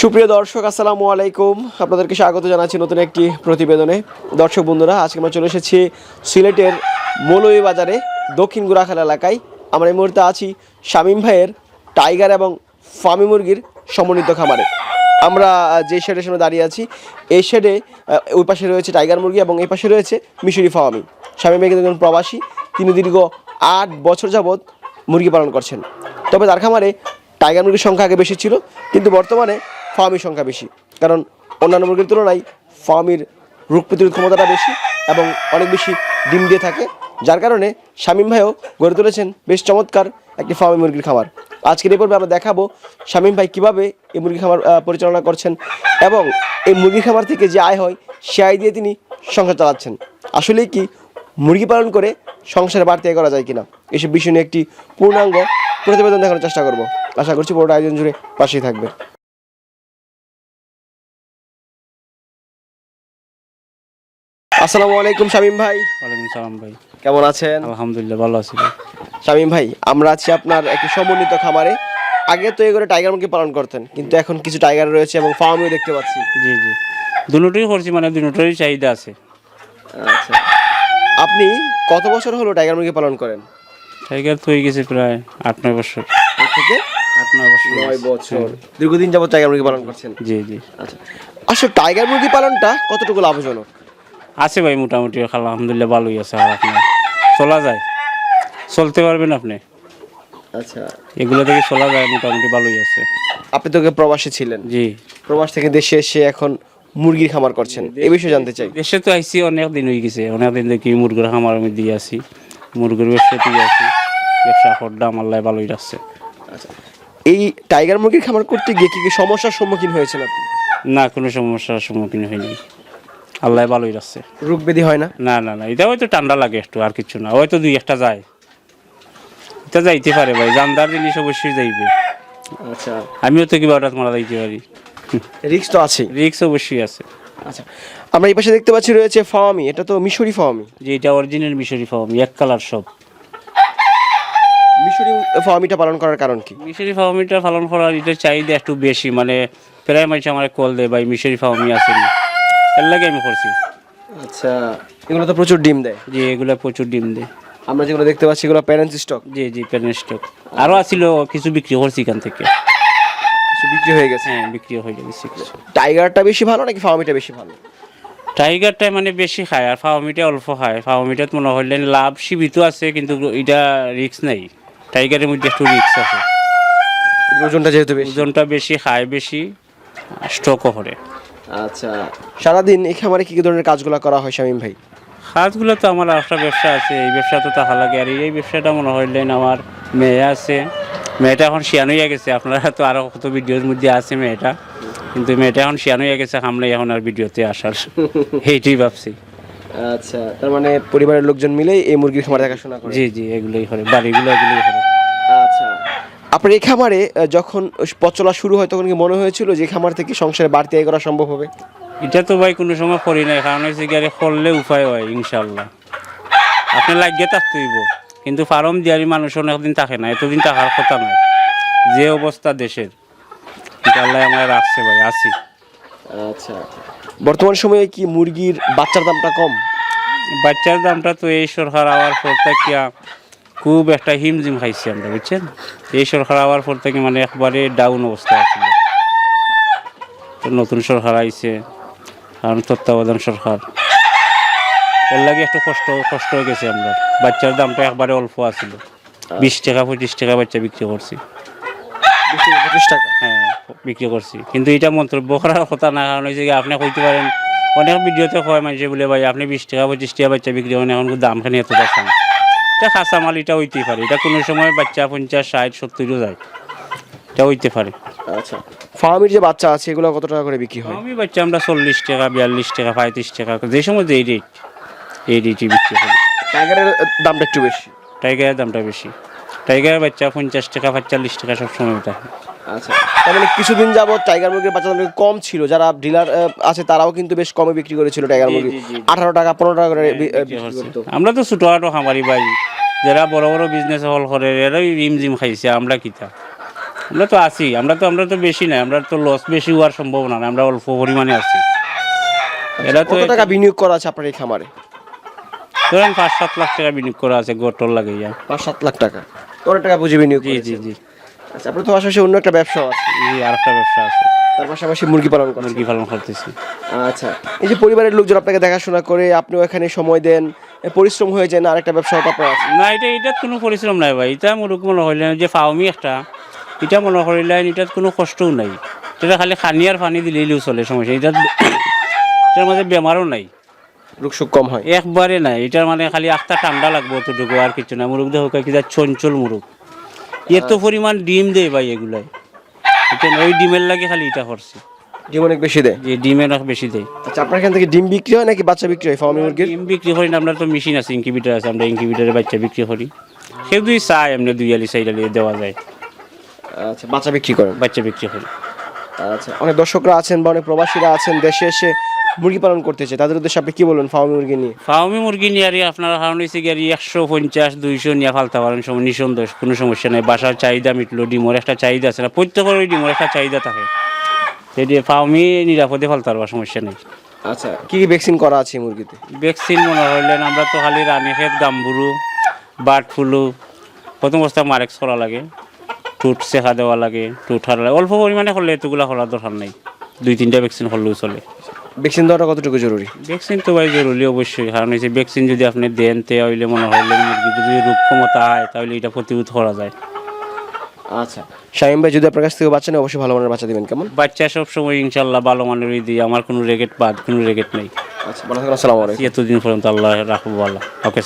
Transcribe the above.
সুপ্রিয় দর্শক, আসসালামু আলাইকুম। আপনাদেরকে স্বাগত জানাচ্ছি নতুন একটি প্রতিবেদনে। দর্শক বন্ধুরা, আজকে আমরা চলে এসেছি সিলেটের মৌলভী বাজারে দক্ষিণ গুড়াখাল এলাকায়। আমরা এই মুহূর্তে আছি শামীম ভাইয়ের টাইগার এবং ফার্মি মুরগির সমন্বিত খামারে। আমরা যে শেডের সামনে দাঁড়িয়ে আছি, এই শেডে ওই পাশে রয়েছে টাইগার মুরগি এবং এই পাশে রয়েছে মিশরি ফার্মি শামীম ভাই কিন্তু একজন প্রবাসী। তিনি দীর্ঘ আট বছর যাবৎ মুরগি পালন করছেন। তবে তার খামারে টাইগার মুরগির সংখ্যা আগে বেশি ছিল, কিন্তু বর্তমানে ফার্মির সংখ্যা বেশি। কারণ অন্যান্য মুরগির তুলনায় ফার্মির রোগ প্রতিরোধ ক্ষমতাটা বেশি এবং অনেক বেশি ডিম দিয়ে থাকে। যার কারণে শামীম ভাইও গড়ে তুলেছেন বেশ চমৎকার একটি ফার্মি মুরগির খামার। আজকের এই পর্বে আমরা দেখাবো শামীম ভাই কীভাবে এই মুরগি খামার পরিচালনা করছেন এবং এই মুরগি খামার থেকে যে আয় হয়, সে আয় দিয়ে তিনি সংসার চালাচ্ছেন। আসলেই কি মুরগি পালন করে সংসারে বাড়তি করা যায় কিনা? এসব বিষয় নিয়ে একটি পূর্ণাঙ্গ প্রতিবেদন দেখানোর চেষ্টা করব। আশা করছি পুরোটা আয়োজন জুড়ে পাশেই থাকবে আসসালামু আলাইকুম শামীম ভাই। ওয়ালাইকুম সালাম ভাই। কেমন আছেন? আলহামদুলিল্লাহ ভালো আছি শামীম ভাই আমরা আছি আপনার একটি সমন্বিত খামারে। আগে তো এগুলো টাইগার মুরগি পালন করতেন কিন্তু এখন কিছু টাইগার রয়েছে এবং ফার্মও দেখতে পাচ্ছি। জি জি। দুটোই করছি মানে দুটোরই চাহিদা আছে। আচ্ছা। আপনি কত বছর হলো টাইগার মুরগি পালন করেন? টাইগার তো হয়ে গেছে প্রায় আট নয় বছর। থেকে? আট নয় বছর নয় বছর। দীর্ঘদিন যাবত টাইগার মুরগি পালন করছেন? জি জি। আচ্ছা। আসলে টাইগার মুরগি পালনটা কতটুকু লাভজনক? আছে ভাই মোটামুটি খালা আলহামদুলিল্লাহ ভালোই আছে আর আপনার? চলা যায়? চলতে পারবেন আপনি? আচ্ছা। এগুলো থেকে চলা যায় মোটামুটি ভালোই আছে। আপনি তো প্রবাসী ছিলেন। জি। প্রবাস থেকে দেশে এসে এখন মুরগির খামার করছেন। এই বিষয়ে জানতে চাই। দেশে তো আইসি অনেক দিন হয়ে গেছে। অনেক দিন দেখি মুরগির খামার আমি দিয়ে আসি। মুরগির ব্যবসাতেই আছি ব্যবসা করডা আমার লাই ভালোই রাখছে আচ্ছা। এই টাইগার মুরগির খামার করতে গিয়ে কি কি সমস্যার সম্মুখীন হয়েছেন আপনি? না কোনো সমস্যার সম্মুখীন হয়নি আল্লাহ ভালোই রাখছে। রোগ ব্যাধি হয় না? না না না এটা হয়তো ঠান্ডা লাগে একটু আর কিছু না। হয়তো দুই একটা যায়। এটা যাইতে পারে ভাই জানদার জিনিস অবশ্যই যাইবে। আচ্ছা। আমিও তো কিবা হঠাৎ মারা যাইতে পারি। রিক্স তো আছেই। রিক্স অবশ্যই আছে। আচ্ছা আমরা এই পাশে দেখতে পাচ্ছি রয়েছে ফাওয়ামি এটা তো মিশরি ফাওয়ামি। যে এটা অরিজিনাল মিশরি ফার্ম এক কালার সব। মিশরি ফাওয়ামিটা পালন করার কারণ কি? মিশরি ফার্মিটা পালন করার এটা চাহিদা একটু বেশি মানে প্রায় মানুষ আমার কল দেয় ভাই মিশরি ফার্মি আসেনি এর লাগে আমি করছি। আচ্ছা এগুলো তো প্রচুর ডিম দেয়। যে এগুলো প্রচুর ডিম দেয়। আমরা যেগুলো দেখতে পাচ্ছি এগুলো প্যারেন্টস স্টক জি জি প্যারেন্ট স্টক আরও আসছিল কিছু বিক্রি করছি এখান থেকে। কিছু বিক্রি হয়ে গেছে। হ্যাঁ বিক্রি হয়ে গেছে কিছু। টাইগারটা বেশি ভালো নাকি ফাওয়ামিটা বেশি ভালো? টাইগারটা মানে বেশি খায় আর ফাওমিটা অল্প খায়। ফাওমিটাত মনে হইলে লাভ সীমিত আছে কিন্তু এটা রিক্স নাই। টাইগারের মধ্যে একটু রিক্স আছে। ওজনটা যেহেতু বেশি। ওজনটা বেশি খায় বেশি স্টকও করে। আচ্ছা। সারাদিন এই খামারে কি কি ধরনের কাজগুলো করা হয় শামীম ভাই? কাজগুলো তো আমার একটা ব্যবসা আছে এই ব্যবসা তো তাহা লাগে আর এই ব্যবসাটা মনে হইলেন আমার মেয়ে আছে। মেয়েটা এখন শিয়ান হইয়া গেছে আপনারা তো আরও কত ভিডিওর মধ্যে আছে মেয়েটা। কিন্তু মেয়েটা এখন শিয়ান হইয়া গেছে সামনে এখন আর ভিডিওতে আসার এইটাই ভাবছি। আচ্ছা তার মানে পরিবারের লোকজন মিলেই এই মুরগির খামার দেখাশোনা করে। জি জি এগুলোই করে বাড়িগুলো এগুলোই করে। আপনার এই খামারে যখন পথ চলা শুরু হয় তখন কি মনে হয়েছিল যে খামার থেকে সংসারে বাড়তি আয় করা সম্ভব হবে? এটা তো ভাই কোনো সময় করি নাই কারণ হচ্ছে গাড়ি করলে উপায় হয় ইনশাল্লাহ আপনি লাগিয়ে থাকতে হইব কিন্তু ফার্ম দিয়ারি মানুষ অনেকদিন থাকে না এতদিন থাকার কথা নয় যে অবস্থা দেশের। এটা আল্লাহ আমরা রাখছে ভাই আসি আচ্ছা বর্তমান সময়ে কি মুরগির বাচ্চার দামটা কম? বাচ্চার দামটা তো এই সরকার আওয়ার পর থেকে খুব একটা হিমজিম খাইছি আমরা বুঝছেন? এই সরকার আওয়ার পর থেকে মানে একবারে ডাউন অবস্থা আছে। নতুন সরকার আইছে কারণ তত্ত্বাবধান সরকার। এর লাগে একটু কষ্ট কষ্ট হয়ে গেছে আমরা। বাচ্চার দামটা একবারে অল্প আছিল। বিশ টাকা পঁচিশ টাকা বাচ্চা বিক্রি করছি। পঁচিশ টাকা? হ্যাঁ বিক্রি করছি। কিন্তু এটা মন্তব্য করার কথা না কারণ হয়েছে আপনি কইতে পারেন অনেক ভিডিওতে কয় মানুষে বলে ভাই আপনি বিশ টাকা পঁচিশ টাকা বাচ্চা বিক্রি করেন এখন দাম খানি এত পাচ্ছেন এটা খাসা মাল এটা হইতে পারে। এটা কোনো সময় বাচ্চা পঞ্চাশ ষাট সত্তরও যায়। এটা হইতে পারে। আচ্ছা। ফার্মের যে বাচ্চা আছে এগুলো কত টাকা করে বিক্রি হয়? আমি বাচ্চা আমরা চল্লিশ টাকা বিয়াল্লিশ টাকা পঁয়ত্রিশ টাকা যে সময় যে রেট এই রেটই বিক্রি হয়। টাইগারের দামটা একটু বেশি। টাইগারের দামটা বেশি। টাইগারের বাচ্চা পঞ্চাশ টাকা পঁয়তাল্লিশ টাকা সবসময় থাকে আচ্ছা। তার মানে কিছুদিন যাবত টাইগার মুরগির বাচ্চা দাম কম ছিল। যারা ডিলার আছে তারাও কিন্তু বেশ কমে বিক্রি করেছিল টাইগার মুরগি। আঠারো টাকা পনেরো টাকা করে। করতো। আমরা তো ছোটখাটো খামারি ভাই। যারা বড় বড় বিজনেস হল করে এরাই রিম জিম খাইছে আমরা কিতা? আমরা তো আছি আমরা তো আমরা তো বেশি নাই আমরা তো লস বেশি হওয়ার সম্ভাবনা নাই আমরা অল্প পরিমাণে আছি। এরা তো টাকা বিনিয়োগ করা আছে আপনার এই খামারে? ধরেন পাঁচ সাত লাখ টাকা বিনিয়োগ করা আছে গোটর লাগাইয়া পাঁচ সাত লাখ টাকা। কত টাকা পুঁজি বিনিয়োগ জি জি জি। আচ্ছা আপনার তো পাশাপাশি অন্য একটা ব্যবসাও আছে। জি আর একটা ব্যবসা আছে। তার পাশাপাশি মুরগি পালন করেন মুরগি পালন করতেছি। আচ্ছা এই যে পরিবারের লোকজন আপনাকে দেখাশোনা করে আপনিও এখানে সময় দেন পরিশ্রম হয়ে যায় না আরেকটা ব্যবসা আপনার আছে। না এটা এটাত কোনো পরিশ্রম নাই ভাই। এটা মোরগ মনে হইলেন যে ফাউমি একটা। এটা মনে করিলেন এটাত কোনো কষ্টও নাই। এটা খালি খানি আর পানি দিলেই চলে সমস্যা। এটা এটার মাঝে বেমারও নাই। রোগসুখ কম হয়। একবারে নাই। এটার মানে খালি আখটা ঠান্ডা লাগবে অতটুকু আর কিছু না মুরগ দেখো কিনা চঞ্চল মুরগ এত পরিমাণ ডিম দেয় ভাই এগুলাই। ওই ডিমের লাগে খালি এটা করছে। ডিম অনেক বেশি দেয়? যে বেশি দেয়। আচ্ছা আপনার এখান থেকে ডিম বিক্রি হয় নাকি বাচ্চা বিক্রি হয় ফার্মি মুরগির? ডিম বিক্রি করি না আমরা তো মেশিন আছে ইনকিউবেটার আছে আমরা ইনকিউবেটারে বাচ্চা বিক্রি করি। দুই চাই এমনি দুই আলি চাই আলি দেওয়া যায়। আচ্ছা বাচ্চা বিক্রি করেন? বাচ্চা বিক্রি করি। আচ্ছা অনেক দর্শকরা আছেন বা অনেক প্রবাসীরা আছেন দেশে এসে মুরগি পালন করতেছে তাদের উদ্দেশ্যে আপনি কি বলবেন ফার্মি মুরগি নিয়ে? ফার্মি মুরগি নিয়ে আর আপনার কারণ হয়েছে গিয়ে একশো পঞ্চাশ দুইশো নিয়ে ফালতে পারেন সময় নিঃসন্দেহ কোনো সমস্যা নেই। বাসার চাহিদা মিটলো ডিমোর একটা চাহিদা আছে না প্রত্যেকের ওই ডিমোর একটা চাহিদা থাকে। সেটি ফার্মি নিরাপদে ফালতে পারবার সমস্যা নেই। আচ্ছা কি কি ভ্যাকসিন করা আছে মুরগিতে? ভ্যাকসিন মনে হইলেন আমরা তো খালি রানীক্ষেত গাম্বুরু বার্ড ফ্লু প্রথম অবস্থা মারেক্স করা লাগে টুট শেখা দেওয়া লাগে টুট হারা লাগে অল্প পরিমাণে হলে এতগুলা করার দরকার নাই। দুই তিনটা ভ্যাকসিন হলেও চলে। ভ্যাকসিন দেওয়াটা কতটুকু জরুরি? ভ্যাকসিন তো ভাই জরুরি অবশ্যই। কারণ এই যে ভ্যাকসিন যদি আপনি দেন তে হইলে মনে হয় মুরগি যদি রোগ ক্ষমতা হয় তাহলে এটা প্রতিরোধ করা যায়। আচ্ছা। শাহিম ভাই যদি আপনার কাছ থেকে বাচ্চা নেই অবশ্যই ভালো মানের বাচ্চা দিবেন কেমন? বাচ্চা সবসময় ইনশাল্লাহ ভালো মানেরই দিই। আমার কোনো রেগেট বাদ কোনো রেগেট নেই। আচ্ছা ভালো থাকুন আসসালামু আলাইকুম। এতদিন পর্যন্ত আল্লাহ রাখব আল্লাহ ওকে